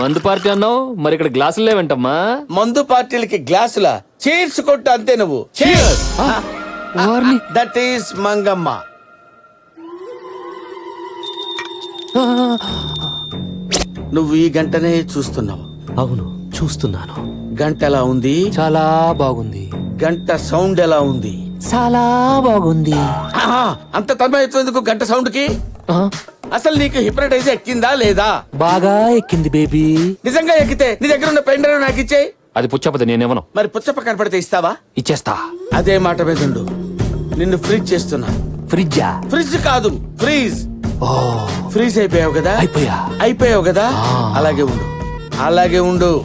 మందు పార్టీ అన్నావు? మరి ఇక్కడ గ్లాసులు లేవంటమ్మా. మందు పార్టీలకి గ్లాసుల? చీర్స్ కొట్టు అంతే నువ్వు. That is Mangamma. నువ్వు ఈ గంటనే చూస్తున్నావు. అవును చూస్తున్నాను. గంట ఎలా ఉంది? చాలా బాగుంది. గంట సౌండ్ ఎలా ఉంది? చాలా బాగుంది. అంత తన్మయత్వం ఎందుకు గంట సౌండ్కి అసలు నీకు హిప్నటైజ్ ఎక్కిందా లేదా? బాగా ఎక్కింది బేబీ. నిజంగా ఎక్కితే నీ దగ్గర ఉన్న పెన్ డ్రైవ్ నాకు ఇచ్చేయి. అది పుచ్చపతి నేనేమను. మరి పుచ్చప్ప కనపడితే ఇస్తావా? ఇచ్చేస్తా. అదే మాట మీద ఉండు. నిన్ను ఫ్రీజ్ చేస్తున్నా. ఫ్రిడ్జా? ఫ్రిడ్జ్ కాదు ఫ్రీజ్. ఓ. ఫ్రీజ్ అయిపోయావు కదా? అయిపోయా? అయిపోయావు కదా. అలాగే ఉండు. అలాగే ఉండు.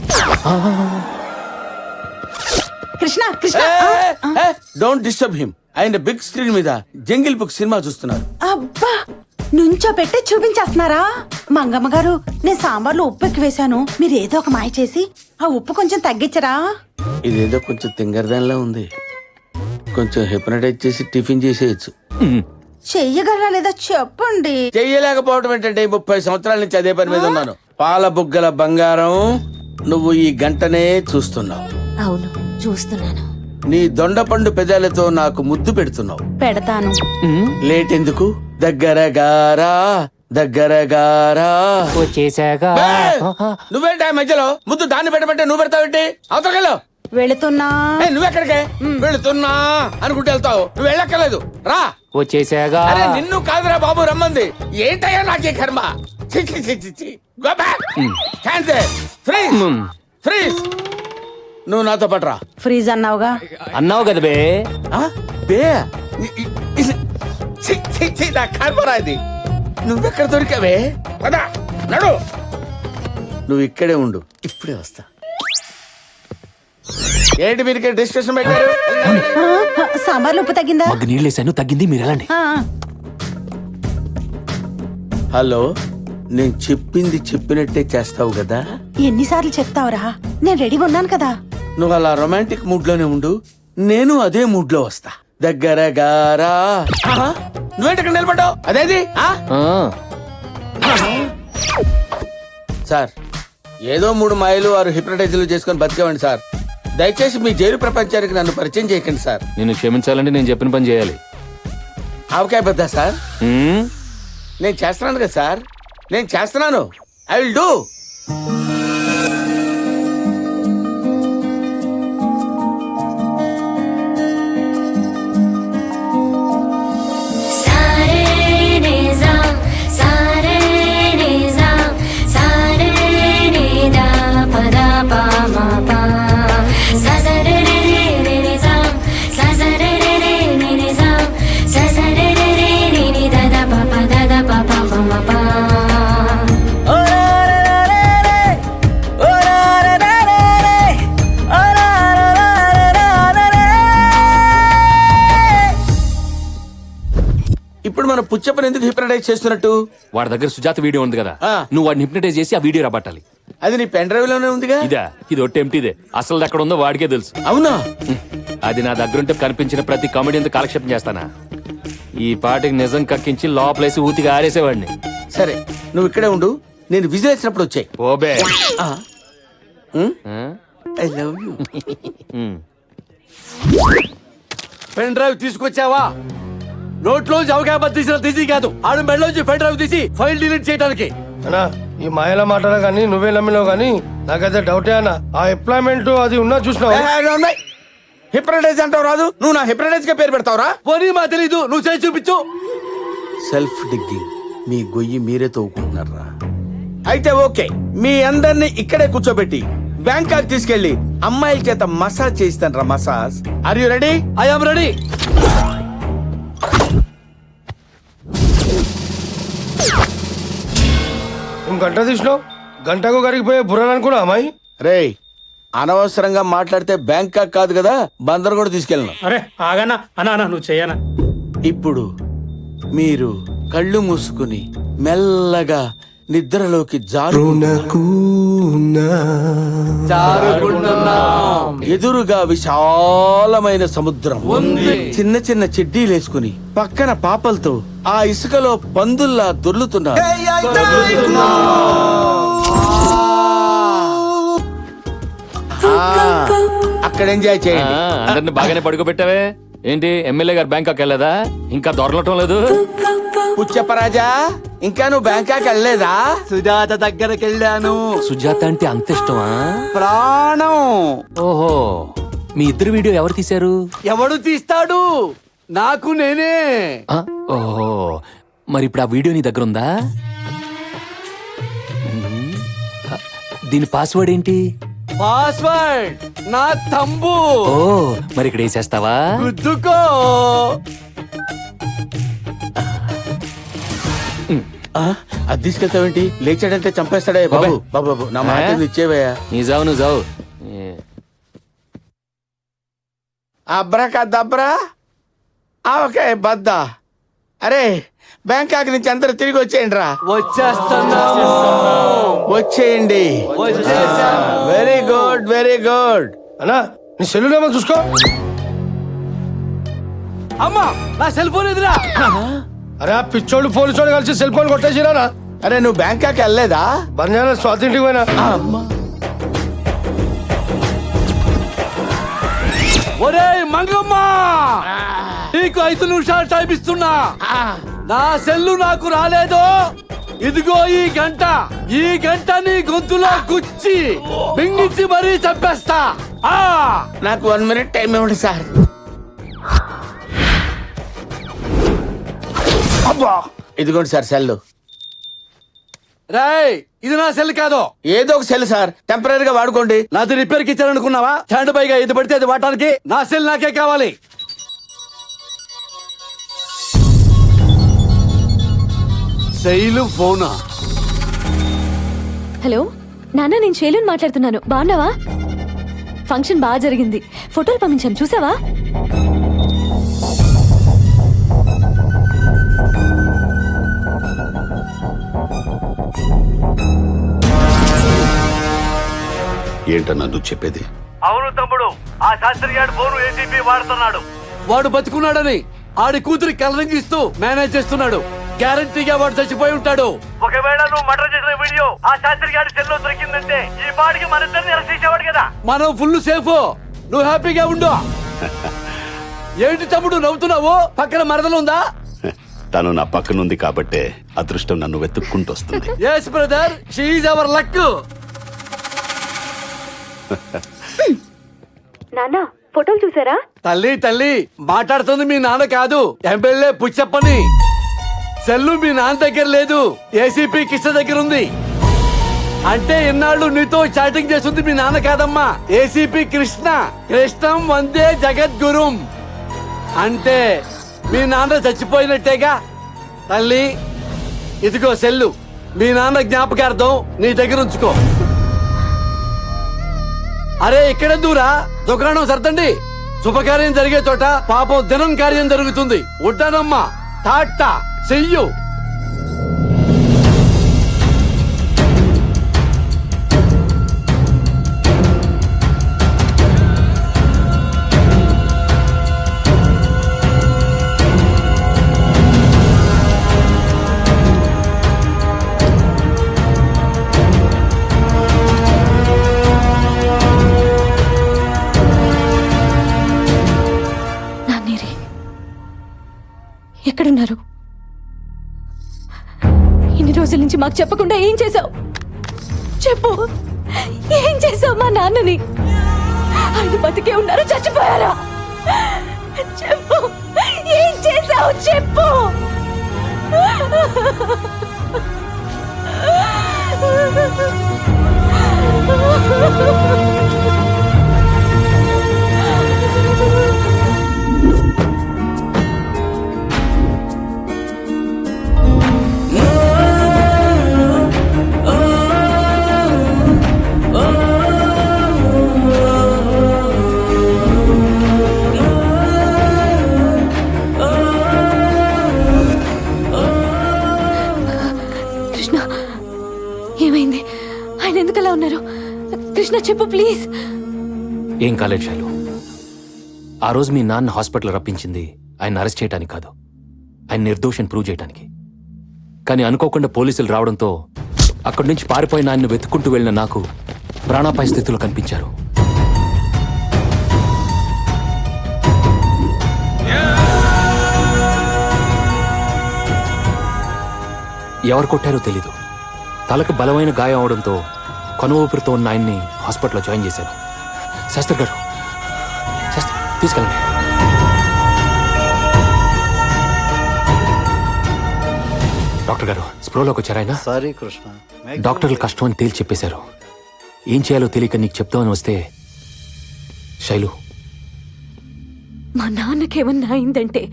Krishna Krishna. Don't disturb him ఆయన బిగ్ స్క్రీన్ మీద జంగిల్ బుక్ సినిమా చూస్తున్నారు. అబ్బా! నుంచో పెట్టి చూపించేస్తున్నారా? మంగమ్మ గారు నేను సాంబార్లో ఉప్పు ఎక్కువ వేశాను. మీరు ఏదో ఒక మాయ చేసి ఆ ఉప్పు కొంచెం తగ్గించరా? ఇదేదో కొంచెం తింగరదానిలా ఉంది. కొంచెం హిప్నటైజ్ చేసి టిఫిన్ చేసేయచ్చు. చెయ్యగలరా లేదా చెప్పండి. చెయ్యలేకపోవడం ఏంటంటే ముప్పై సంవత్సరాల నుంచి అదే పని మీద ఉన్నాను. పాల బుగ్గల బంగారం నువ్వు ఈ గంటనే చూస్తున్నావు. అవును చూస్తున్నాను. నీ దొండపండు పెదాలతో నాకు ముద్దు పెడుతున్నావు. పెడతాను. లేట్ ఎందుకు దగ్గర గారా దగ్గర గారా వచ్చేసాగా బే! నువ్వేంటి ఆ మధ్యలో? ముద్దు దాన్ని పెట్టమంటే నువ్వు పెడతావేంటి? అవతలకెళ్ళు వెళుతున్నా. నువ్వెక్కడికే? వెళుతున్నా అనుకుంటూ వెళ్తావు. నువ్వు వెళ్ళక్కర్లేదు. రా. వచ్చేసాగా అరే నిన్ను కాదురా బాబు రమ్మంది. ఏంటయ్యా నాకే కర్మ? చి, చి, చి, back. నువ్వు నాతో పాటు రా. ఫ్రీజ్ అన్నావుగా? అన్నావు కదా బే. ఆ? బే? ఇ- నా కర్మరా ఇది. నువ్వెక్కడ దొరికావే? పదా నడు. నువ్వు ఇక్కడే ఉండు. ఇప్పుడే వస్తా. ఏంటి మీరు ఇక్కడ డిస్కషన్ పెట్టారు? ఆ, ఆ, సాంబార్లో ఉప్పు తగ్గిందా? మగ్గు నీళ్ళు వేసాను తగ్గింది మీరు వెళ్ళండి. ఆ, ఆ. హలో నేను చెప్పింది చెప్పినట్టే చేస్తావు కదా? ఎన్నిసార్లు చెప్తావురా? నేను రెడీగా ఉన్నాను కదా. నువ్వు అలా రొమాంటిక్ మూడ్లోనే ఉండు నేను అదే మూడ్లో వస్తా. దగ్గర గారా. ఆహా, నువ్వేంటి ఇక్కడ నిలబడ్డావు? అదేది? ఆ? ఆ, సార్ ఏదో మూడు మాయలు వారు హిప్నటైజర్లు చేసుకొని బతికేవండి సార్. దయచేసి మీ జైలు ప్రపంచానికి నన్ను పరిచయం చేయకండి సార్. నిన్ను క్షమించాలంటే నేను చెప్పిన పని చేయాలి. ఆవకాయ బద్దా సార్. నేను చేస్తున్నాను కదా సార్. నేను చేస్తున్నాను. I will do. ఎందుకు హిప్నటైజ్ చేస్తున్నట్టు? వాడి దగ్గర సుజాత వీడియో ఉంది కదా. ఆ. నువ్వు వాడిని హిప్నటైజ్ చేసి ఆ వీడియో రాబట్టాలి. అది నీ పెన్ డ్రైవ్లోనే ఉందిగా? ఇదా ఇది ఒట్టి ఎంటీదే అసలు ఎక్కడ ఉందో వాడికే తెలుసు. అవునా. అది నా దగ్గరుంటే కనిపించిన ప్రతి కామెడీతో కాలక్షేపం చేస్తానా? ఈ పాటికి నిజం కక్కించి లోపలేసి ఊతిగా ఆరేసేవాడిని. సరే నువ్వు ఇక్కడే ఉండు. నేను విజిల్ వేసినప్పుడు వచ్చాయి. Obey? I love you. Pen drive తీసుకొచ్చావా? నోట్లో అవకాశం తీసిన తీసి కాదు ఆడు మెడలోంచి పెన్ డ్రైవ్ తీసి ఫైల్ డిలీట్ చేయడానికి అన్నా ఈ మాయల మాటలు కానీ నువ్వే నమ్మినావు కానీ నాకైతే డౌటే అన్న. ఆ ఎంప్లాయ్మెంట్ అది ఉన్నా చూసినావు? హిప్నటైజ్ అంటావు రాదు నువ్వు నా హిప్నటైజ్గా పేరు పెడతావురా? పోనీ మా తెలీదు నువ్వు చేసి చూపించు. సెల్ఫ్ డిగ్గింగ్ మీ గొయ్యి మీరే తవ్వుకుంటున్నారా అయితే ఓకే మీ అందరిని ఇక్కడే కూర్చోబెట్టి బ్యాంకాక్ తీసుకెళ్ళి అమ్మాయిల చేత మసాజ్ చేయిస్తాను రా massage are you ready I am ready గంట తీసినావు? గంటకు కరిగిపోయే బుర్రలు అనుకున్నా అమ్మాయి? రేయ్ అనవసరంగా మాట్లాడితే బ్యాంకాక్ కాదు కదా బందర్ కూడా తీసుకెళ్ళను. అరే ఆగనా అన్నా అన్నా నువ్వు చేయనా ఇప్పుడు మీరు కళ్ళు మూసుకుని మెల్లగా నిద్రలోకి ఎదురుగా విశాలమైన సముద్రం. చిన్న చిన్న చెడ్డీలేసుకుని పక్కన పాపలతో ఆ ఇసుకలో పందుల్లా దొర్లుతున్నారు. Ah. అక్కడ ఎంజాయ్ చేయండి. Ah, అందరిని బాగానే పడుకోబెట్టావే. ఏంటి ఎమ్మెల్యే గారు బ్యాంకాక్ వెళ్ళదా ఇంకా దొరలటం లేదు? పుచ్చప్పరాజా ఇంకా నువ్వు బ్యాంకాక్ వెళ్ళలేదా? సుజాత దగ్గరికి వెళ్ళాను సుజాత అంటే అంత ఇష్టమా? ప్రాణం. ఓహో మీ ఇద్దరు వీడియో ఎవరు తీశారు? ఎవడు తీస్తాడు? నాకు నేనే. ఆ, ఓహో మరి ఇప్పుడు ఆ వీడియో నీ దగ్గర ఉందా? మ్మ్. ఆ, దీని పాస్వర్డ్ ఏంటి? పాస్వర్డ్ నా తంబు. ఓ మరి ఇక్కడ వేసేస్తావా? గుద్దుకో. అది తీసుకెళ్తావేంటి? లేచాడంటే చంపేస్తాడే బాబు. బాబు బాబు నా మాట? ఇచ్చేవయ్యా నీ జావు నువ్వు జావు ఏ, అబ్రకా దబ్రా ఓకే బద్దా. అరే బ్యాంకాక్ నుంచి అందరు తిరిగి వచ్చేయండి రా వచ్చేస్తున్నాము. వచ్చేయండి. వెరీ గుడ్ వెరీ గుడ్ అన్నా నీ సెల్లులేమో చూసుకో. అమ్మా నా సెల్ ఫోన్ ఎదురా అరే ఆ పిచ్చోడు పోలీసోడు కలిసి సెల్ ఫోన్ కొట్టేసిరా అరే నువ్వు బ్యాంకాక్ వెళ్ళలేదా? బంజారా స్వాతి ఇంటికి పోయినా అమ్మా. ఒరే మంగమ్మ! నీకు ఐదు నిమిషాలు టైం ఇస్తున్నా. నా సెల్లు నాకు రాలేదు? ఇదిగో ఈ గంట. ఈ గంట నీ గొంతులో గుచ్చి మింగిచ్చి మరీ చంపేస్తా. ఆ! నాకు వన్ మినిట్ టైం ఇవ్వండి సార్. అబ్బా! ఇదిగోండి సార్ సెల్ రేయ్ ఇది నా సెల్ కాదు. ఏదో ఒక సెల్ సార్ టెంపరీగా వాడుకోండి. నాది రిపేర్కి ఇచ్చారనుకున్నావా? స్టాండ్ బైగా ఇది పడితే అది వాడటానికి నా సెల్ నాకే కావాలి. శైలు ఫోనా? హలో? నాన్న నేను శైలుని మాట్లాడుతున్నాను. బాగున్నావా? ఫంక్షన్ బాగా జరిగింది. ఫోటోలు పంపించాను. చూసావా? ఏంటన్నా నువ్వు చెప్పేది. అవును తమ్ముడు ఆ శాస్త్రి గారు ఫోన్ ఏసీపీ వాడుతున్నాడు. వాడు బతుకున్నాడని ఆడి కూతురి కలరింగ్ ఇస్తూ మేనేజ్ చేస్తున్నాడు. గ్యారంటీగా వాడు చచ్చిపోయి ఉంటాడు. ఒకవేళ నువ్వు మర్డర్ చేసిన వీడియో ఆ శాస్త్రి గారి సెల్లో దొరికిందంటే ఈ పాటికి మన ఇద్దరిని అరెస్ట్ చేసేవాడు కదా. మనం ఫుల్ సేఫ్. నువ్వు హ్యాపీగా ఉండు. ఏంటి తమ్ముడు నవ్వుతున్నావు? పక్కన మరదలుందా? తను నా పక్కనుంది కాబట్టే అదృష్టం నన్ను వెతుక్కుంటూ వస్తుంది ఎస్ బ్రదర్ షీఈ్ అవర్ లక్ నానా ఫోటోలు చూసారా? తల్లి తల్లి మాట్లాడుతుంది మీ నాన్న కాదు. ఎమ్మెల్యే పుచ్చప్పని. సెల్లు మీ నాన్న దగ్గర లేదు. ఏసీపీ కిష్ట దగ్గర ఉంది. అంటే ఇన్నాళ్ళు నీతో చాటింగ్ చేస్తుంది మీ నాన్న కాదమ్మా. ఏసీపీ కృష్ణ. కృష్ణం వందే జగద్గురుం. అంటే మీ నాన్న చచ్చిపోయినట్టేగా? తల్లి ఇదిగో సెల్లు. మీ నాన్న జ్ఞాపకార్థం నీ దగ్గర ఉంచుకో. అరే ఇక్కడ దూరా? దుకాణం సర్దండి. శుభకార్యం జరిగే చోట పాపం దినం కార్యం జరుగుతుంది. ఉంటానమ్మా. టాటా. చెయ్యు. ఎక్కడున్నారు? ఇన్ని రోజుల నుంచి మాకు చెప్పకుండా ఏం చేసావు చెప్పు. ఏం చేసావు మా నాన్నని? ఆయన బతికే ఉన్నారు చచ్చిపోయారా? చెప్పు. ఏం చేసావు చెప్పు. కృష్ణ కృష్ణ చెప్పు ప్లీజ్. ఏం కాలేదు షాలు. ఆ రోజు మీ నాన్న హాస్పిటల్ రప్పించింది ఆయన అరెస్ట్ చేయడానికి కాదు. ఆయన నిర్దోషిని ప్రూవ్ చేయడానికి కానీ అనుకోకుండా పోలీసులు రావడంతో అక్కడి నుంచి పారిపోయిన ఆయన్ను వెతుక్కుంటూ వెళ్ళిన నాకు ప్రాణాపాయ స్థితిలో కనిపించారు. ఎవరు కొట్టారో తెలీదు. తలకు బలమైన గాయం అవడంతో కొన ఊపిరితో ఉన్న ఆయన్ని హాస్పిటల్లో జాయిన్ చేశాను శాస్త్రి గారు శాస్త్రి తీసుకెళ్ళండి. డాక్టర్ గారు స్ప్రోలోకి వచ్చారు ఆయన? సారీ కృష్ణ. డాక్టర్లు కష్టం అని తేల్చి చెప్పేశారు. ఏం చేయాలో తెలియక నీకు చెప్తామని వస్తే శైలు. మా నాన్నకేమన్నా అయిందంటే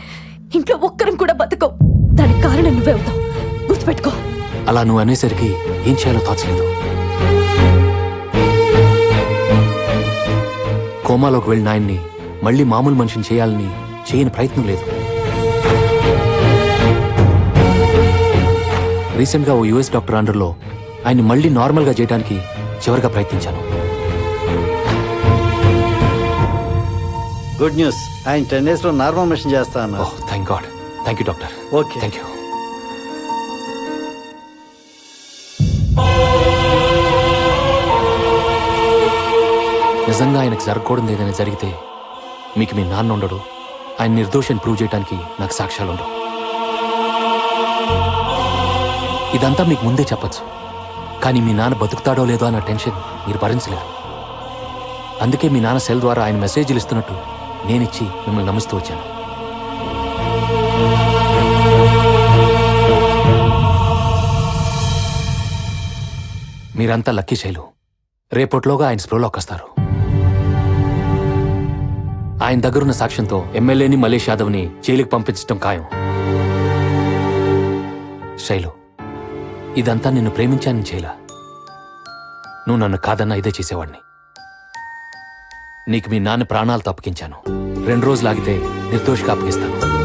ఇంట్లో ఒక్కరం కూడా బతకం దానికి కారణం నువ్వే అవుతావు. గుర్తుపెట్టుకో. అలా నువ్వు అనేసరికి ఏం చేయాలో తోచలేదు. కోమాలోకి వెళ్ళిన ఆయన్ని మళ్ళీ మామూలు మనిషిని చేయాలని చేయని ప్రయత్నం లేదు. రీసెంట్గా ఓ యుఎస్ డాక్టర్ అండర్లో ఆయన్ని మళ్ళీ నార్మల్గా చేయడానికి చివరిగా ప్రయత్నించాను. గుడ్ న్యూస్ ఆయన టెన్ డేస్లో నార్మల్ మిషన్ చేస్తా అన్నారు. ఓహ్ thank God thank you doctor Okay. Thank you నిజంగా ఆయనకు జరగకూడదు ఏదైనా జరిగితే మీకు మీ నాన్న ఉండడు. ఆయన నిర్దోషాన్ని ప్రూవ్ చేయడానికి నాకు సాక్ష్యాలు ఉండవు. ఇదంతా మీకు ముందే చెప్పచ్చు. కానీ మీ నాన్న బతుకుతాడో లేదో అన్న టెన్షన్ మీరు భరించలేరు. అందుకే మీ నాన్న సెల్ ద్వారా ఆయన మెసేజ్లు ఇస్తున్నట్టు నేనిచ్చి మిమ్మల్ని నమ్మిస్తూ వచ్చాను. మీరంతా లక్కీ శైలు. రేపట్లోగా ఆయన స్ప్రోలోకి వస్తారు. ఆయన దగ్గరున్న సాక్ష్యంతో ఎమ్మెల్యేని మలేష్ యాదవ్ని జైలుకి పంపించడం ఖాయం. శైలు ఇదంతా నిన్ను ప్రేమించానని చేయలా. నువ్వు నన్ను కాదన్నా ఇదే చేసేవాడిని. నీకు మీ నాన్న ప్రాణాలు తప్పకించాను రెండు రోజులు ఆగితే నిర్దోషిగా అప్పగిస్తాను.